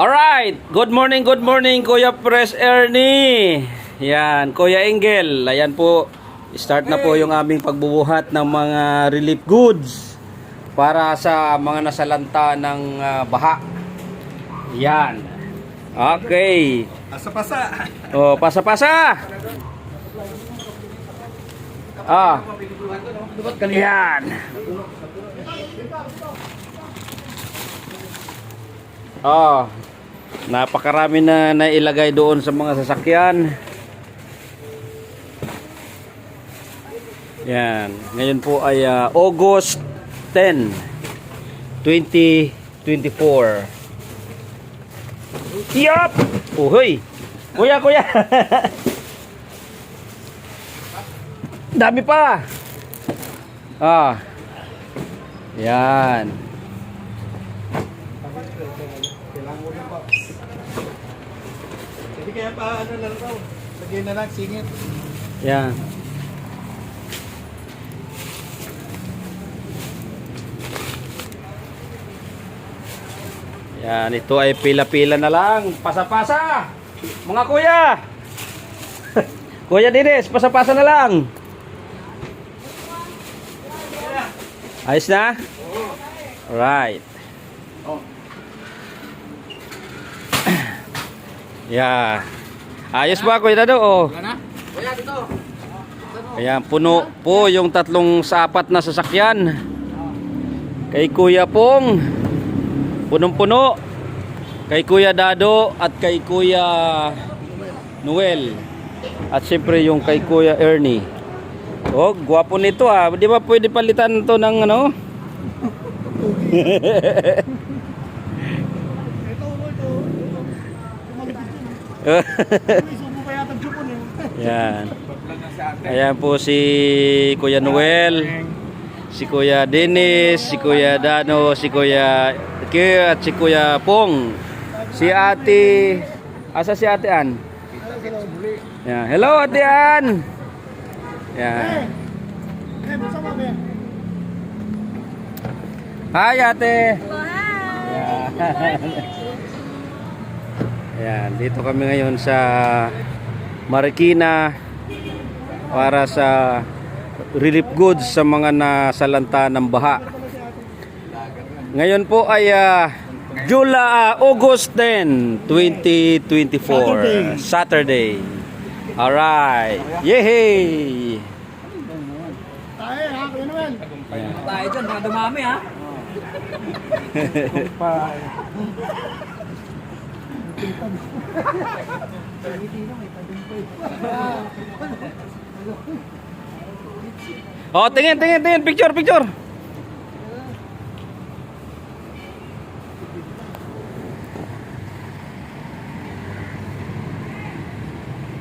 Alright, good morning, good morning Kuya Press Ernie. Yan, Kuya Engel. Ayan po, start na po yung aming pagbubuhat ng mga relief goods para sa mga nasalanta ng ah, baha. Yan. Okay. Asa-pasa. Oh, pasa-pasa. Ah. Yan. Oh. Napakarami na nailagay doon sa mga sasakyan. Yan. Ngayon po ay ah, August 10, 2024. Yup! Uhoy! Kuya, kuya! Dami pa! Ah. Yan. Hindi kaya pa ano lang raw. Lagyan na lang singit. Yan. Yan, ito ay pila-pila na lang. Pasa-pasa! Mga kuya! kuya Dines, pasa-pasa na lang. Ayos na? Alright. Oh. Yeah. Ayos ba, Kuya Dado? Oh. Wala dito. Ayan, puno po yung tatlong sapat na sasakyan. Kay Kuya Pong, punong-puno. Kay Kuya Dado at kay Kuya Noel. At siyempre yung kay Kuya Ernie. Oh, gwapo nito ah. Di ba pwede palitan to ng ano? Yan. Ayan po si Kuya Noel, si Kuya Dennis, si Kuya Dano, si Kuya Kir at si Kuya Pong. Si Ate Asa si Ate An? Yan. Hello Ate An. Yan. Eh, ba? Hi Ate. Yan. Ayan, dito kami ngayon sa Marikina para sa relief goods sa mga nasalanta ng baha. Ngayon po ay ah, July, ah, August 10, 2024. Saturday. Alright. Yehey! Tayo, ha? Kuya Noel. Tayo dyan, mga dumami ha. Oh, tingin, tingin, tingin. Picture, picture.